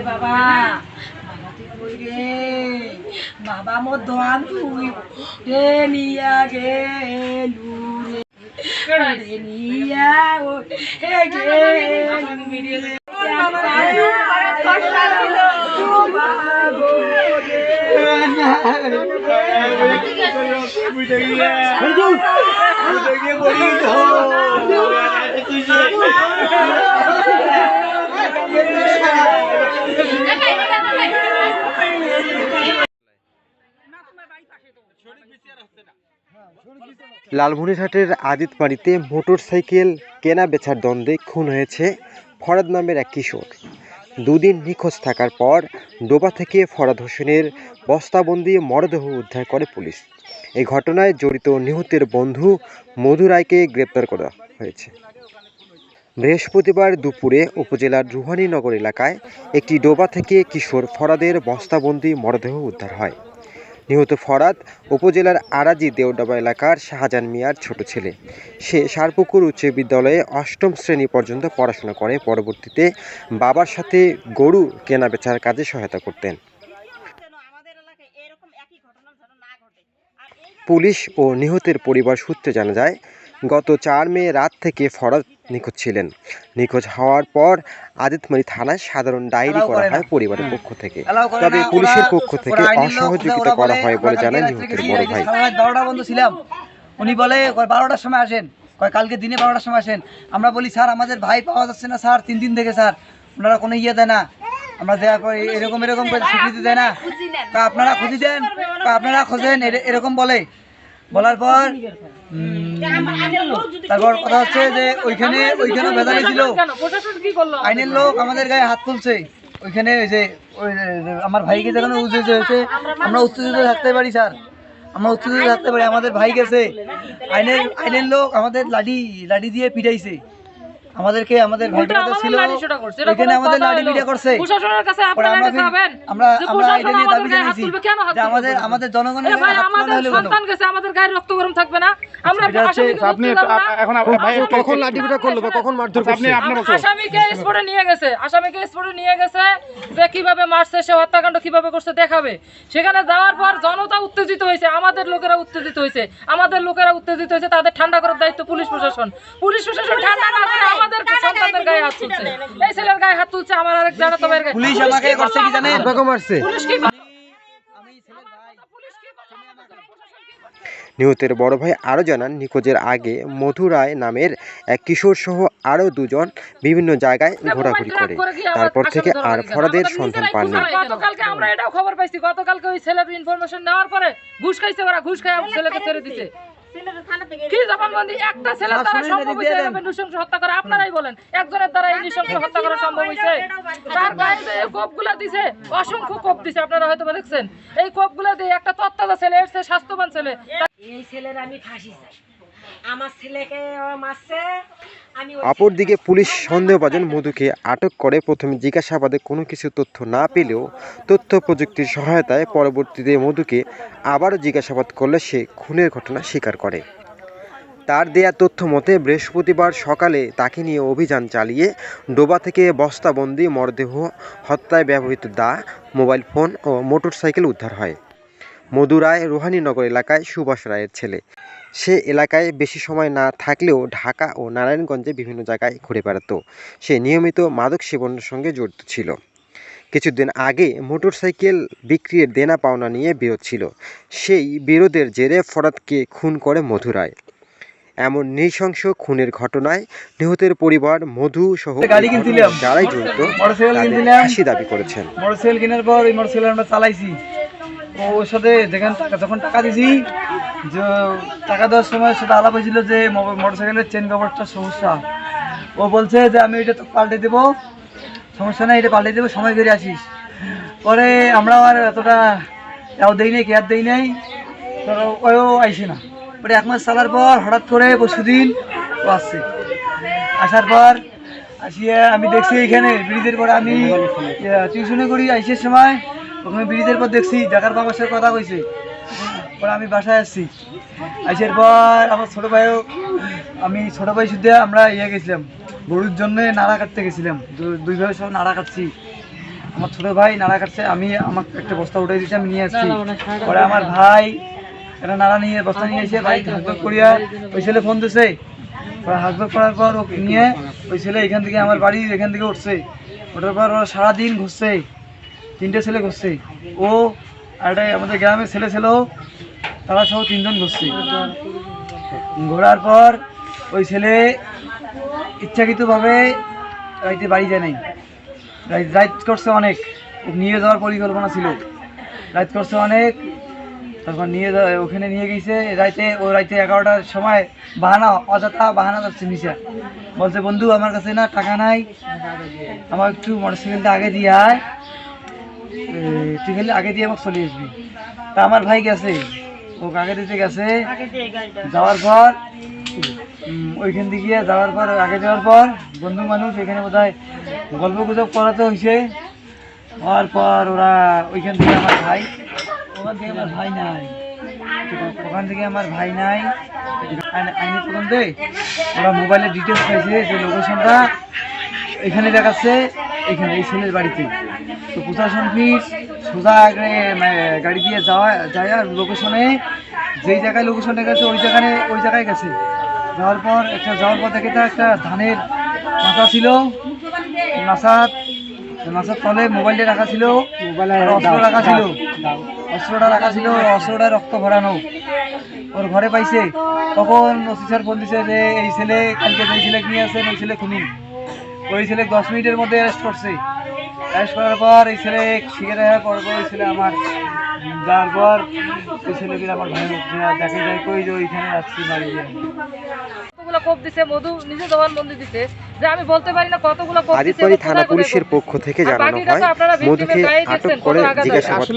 রে বাবা। রে? বাবা মোর দোয়ান তুই। রে নিয়া গেলু রে। নিয়া ও হে গেলু রে। লালমনিরহাটের আদিতবাড়িতে মোটরসাইকেল কেনা বেচার দ্বন্দ্বে খুন হয়েছে ফরাদ নামের এক কিশোর। দুদিন নিখোঁজ থাকার পর ডোবা থেকে ফরাদ হোসেনের বস্তাবন্দি মরদেহ উদ্ধার করে পুলিশ। এই ঘটনায় জড়িত নিহতের বন্ধু মধু রায়কে গ্রেপ্তার করা হয়েছে। বৃহস্পতিবার দুপুরে উপজেলার রুহানীনগর এলাকায় একটি ডোবা থেকে কিশোর ফরাদের বস্তাবন্দি মরদেহ উদ্ধার হয়। নিহত ফরাদ উপজেলার আরাজি দেওডাবা এলাকার শাহজাহান মিয়ার ছোট ছেলে। সে সারপুকুর উচ্চ বিদ্যালয়ে অষ্টম শ্রেণি পর্যন্ত পড়াশোনা করে। পরবর্তীতে বাবার সাথে গরু কেনাবেচার কাজে সহায়তা করতেন। পুলিশ ও নিহতের পরিবার সূত্রে জানা যায়, গত চার মে রাত থেকে ফরাদ নিখোঁজ ছিলেন। নিখোঁজ হওয়ার পর আদিতমারি থানায় সাধারণ ডায়েরি করা হয় পরিবারের পক্ষ থেকে। তবে পুলিশের পক্ষ থেকে অসহযোগিতা করা হয় বলে জানায় নিহতের বড় ভাই। বারোটা বন্ধ ছিলাম। উনি বলে বারোটার সময় আসেন। কয় কালকে দিনে বারোটার সময় আসেন। আমরা বলি স্যার আমাদের ভাই পাওয়া যাচ্ছে না স্যার। তিন দিন থেকে স্যার। ওনারা কোনো ইয়ে দেয় না। আমরা দেওয়ার পর এরকম এরকম করে স্বীকৃতি দেয় না। আপনারা খুঁজি দেন। আপনারা খোঁজেন এরকম বলে। বলার পর তারপর কথা হচ্ছে যে ওইখানে ওইখানে ভেজালি ছিল। আইনের লোক আমাদের গায়ে হাত তুলছে। ওইখানে ওই যে ওই আমার ভাইকে যেখানে উত্তেজিত হয়েছে। আমরা উত্তেজিত থাকতে পারি স্যার। আমরা উত্তেজিত থাকতে পারি। আমাদের ভাই গেছে। আইনের আইনের লোক আমাদের লাডি লাডি দিয়ে পিটাইছে। আমাদেরকে আমাদের ভাই ছিল ওইখানে আমাদের লাঠি পিটা করছে। প্রশাসনের কাছে আপনারা আমরা এটা আমরা আমরা এটা নিয়ে দাবি জানিয়েছি যে আমাদের আমাদের জনগণের আমাদের? সন্তান গেছে আমাদের গায়ে রক্ত গরম থাকবে না। আমরা সেটা আসামিকে আপনি? এখন ভাই কখন লাঠিপিটা করল বা কখন মারধর আপনি আপনার আসামিকে স্পটে নিয়ে গেছে আসামিকে স্পটে নিয়ে গেছে যে কীভাবে মারছে সে হত্যাকাণ্ড কীভাবে করছে দেখাবে। সেখানে যাওয়ার পর জনতা উত্তেজিত হয়েছে আমাদের লোকেরা উত্তেজিত হয়েছে। আমাদের লোকেরা উত্তেজিত হয়েছে তাদের ঠান্ডা করার দায়িত্ব পুলিশ প্রশাসন। পুলিশ প্রশাসন ঠান্ডা না করে আমাদের সন্তানদের গায়ে হাত তুলছে। এই ছেলের গায়ে হাত তুলছে আমার আরেক জানাতো ভাইয়ের গায়ে পুলিশ আমাকে করছে কি জানেন? আপনাকে মারছে পুলিশ কি করল? আমি ছেলের ভাই পুলিশ কি করল আমাদের? প্রশাসন কি করল? নিহতের বড় ভাই আরও জানান নিখোঁজের আগে মধু রায় নামের এক কিশোর সহ আরও দুজন বিভিন্ন জায়গায় ঘোরাঘুরি করে। তারপর থেকে আর ফরাদের সন্ধান পাননি গতকালকে আমরা এটাও খবর পাইছি গতকালকে ওই ছেলের ইনফরমেশন নেওয়ার পরে ঘুষ খাইছে ওরা ঘুষ খাই আমার ছেলেকে ছেড়ে দিছে। কি জবানবন্দি একটা ছেলে দ্বারা সম্ভব হয়েছে এভাবে নৃশংস হত্যা করা? আপনারাই বলেন একজনের দ্বারা এই নৃশংস হত্যা করা সম্ভব হয়েছে? তার গায়ে যে কোপগুলা দিছে অসংখ্য কোপ দিছে আপনারা হয়তো দেখছেন। এই কোপগুলা দিয়ে একটা তত্ত্বাদা ছেলে এসছে স্বাস্থ্যবান ছেলে। এই ছেলের আমি ফাঁসি চাই। আমার ছেলেকে মারছে আমি ওই অপরদিকে পুলিশ সন্দেহভাজন মধুকে আটক করে প্রথমে জিজ্ঞাসাবাদে কোনো কিছু তথ্য না পেলেও তথ্য প্রযুক্তির সহায়তায় পরবর্তীতে মধুকে আবারও জিজ্ঞাসাবাদ করলে সে খুনের ঘটনা স্বীকার করে। তার দেয়া তথ্য মতে বৃহস্পতিবার সকালে তাকে নিয়ে অভিযান চালিয়ে ডোবা থেকে বস্তাবন্দি মরদেহ হত্যায় ব্যবহৃত দা মোবাইল ফোন ও মোটরসাইকেল উদ্ধার হয়। মধু রায় রোহানীনগর এলাকায় সুভাষ রায়ের ছেলে। সে এলাকায় বেশি সময় না থাকলেও ঢাকা ও নারায়ণগঞ্জে বিভিন্ন জায়গায় ঘুরে বেড়াতো। সে নিয়মিত মাদক সেবনের সঙ্গে জড়িত ছিল। কিছুদিন আগে মোটরসাইকেল বিক্রির দেনা পাওনা নিয়ে বিরোধ ছিল। সেই বিরোধের জেরে ফরাদকে খুন করে মধুরায়। এমন নৃশংস খুনের ঘটনায় নিহতের পরিবার মধু সহ যারাই জড়িত মোটরসাইকেল তাদের ফাঁসি দাবি করেছেন। মোটরসাইকেল কেনার পর মোটরসাইকেল আমরা চালাইছি। ওর সাথে যেখানে টাকা যখন টাকা দিছি, যে টাকা দেওয়ার সময় সেটা আলাপ হয়েছিল যে মো- মোটরসাইকেলের চেন কভারটা সমস্যা। ও বলছে যে আমি এটা তো পাল্টে দেবো। সমস্যা নাই, এটা পাল্টে দেবো, সময় করে আসিস। পরে আমরা আর এতটা এও দেই নাই, কেয়ার দেই নাই। তো ওও আইসে না। পরে এক মাস চালার পর হঠাৎ করে পরশুদিন ও আসছে। আসার পর আসিয়ে আমি দেখছি এখানে ব্রিজের পরে আমি টিউশনে করি, আইসের সময় ওখানে ব্রিজের পর দেখছি দেখার বাবার সাথে কথা কইছে। পরে আমি বাসায় আসছি। আসার পর আমার ছোট ভাইও, আমি ছোট ভাই শুদ্ধ আমরা ইয়ে গেছিলাম, গরুর জন্য নাড়া কাটতে গেছিলাম। দুই ভাই সব নাড়া কাটছি। আমার ছোট ভাই নাড়া কাটছে, আমি আমাকে একটা বস্তা উঠে দিয়েছি, আমি নিয়ে আসছি। পরে আমার ভাই একটা নাড়া নিয়ে, বস্তা নিয়ে এসে ভাই হাজবেক করিয়া ওই ছেলে ফোন দিছে। পরে হাজবেক করার পর ওকে নিয়ে ওই ছেলে এখান থেকে আমার বাড়ি এখান থেকে উঠছে। ওঠার পর ওরা সারাদিন ঘুরছে। তিনটে ছেলে ঘুরছে। ও একটা আমাদের গ্রামের ছেলে ছিল, তারা সহ তিনজন ঘুরছে। ঘোরার পর ওই ছেলে ইচ্ছাকৃতভাবে রাইতে বাড়ি যায় নাই। রাইত করছে অনেক। নিয়ে যাওয়ার পরিকল্পনা ছিল। রাইত করছে অনেক। তারপর নিয়ে ওখানে নিয়ে গেছে। রাইতে, ও রাইতে এগারোটার সময় বাহানা, অযথা বাহানা যাচ্ছে নিচে। বলছে, বন্ধু, আমার কাছে না টাকা নাই। আমার একটু মোটরসাইকেলটা আগে দিয়ে আয়। তুই খালি আগে দিয়ে আমাকে চলে আসবি। তা আমার ভাই গেছে। ও আগে দিতে গেছে। যাওয়ার পর ওইখান থেকে যাওয়ার পর আগে যাওয়ার পর বন্ধু মানুষ এখানে বোধ হয় গল্প গুজব করাতে হয়েছে হওয়ার পর ওরা ওইখান থেকে আমার ভাই ওখান থেকে আমার ভাই নাই। ওখান থেকে আমার ভাই নাই। আইন- আইনি তদন্তে ওরা মোবাইলের ডিটেলস পাইছে যে লোকেশনটা এখানে দেখাচ্ছে এখানে এই ছেলের বাড়িতে। তো প্রশাসন ফিস সোজা গাড়ি দিয়ে যাওয়া যায় আর লোকেশনে যেই জায়গায় লোকেশনটা গেছে ওই জায়গায় ওই জায়গায় গেছে। যাওয়ার পর একটা যাওয়ার পর দেখে তা একটা ধানের মাথা ছিল নাসাত নাসার তলে মোবাইলটা রাখা ছিল অস্ত্র রাখা ছিল। অস্ত্রটা রাখা ছিল অস্ত্রটা রক্ত ভরানো। ওর ঘরে পাইছে। তখন ওসি স্যার ফোন দিছে যে এই ছেলে কালকে যেই ছেলে নিয়ে আসেন ওই ছেলে খুনি। ওই ছেলে দশ মিনিটের মধ্যে অ্যারেস্ট করছে। অ্যারেস্ট করার পর এই ছেলে শিখে পর ওই ছেলে আমার যাওয়ার পর ছেলেকে আমার ভাই দেখে যায় কই যে ওইখানে আসছি মারি কতগুলো কোপ দিছে মধু নিজে জবানবন্দি দিছে যে আমি বলতে পারি না কতগুলো কোপ দিছে থানা পুলিশের পক্ষ থেকে জানানো হয় মধুকে আটক করে কত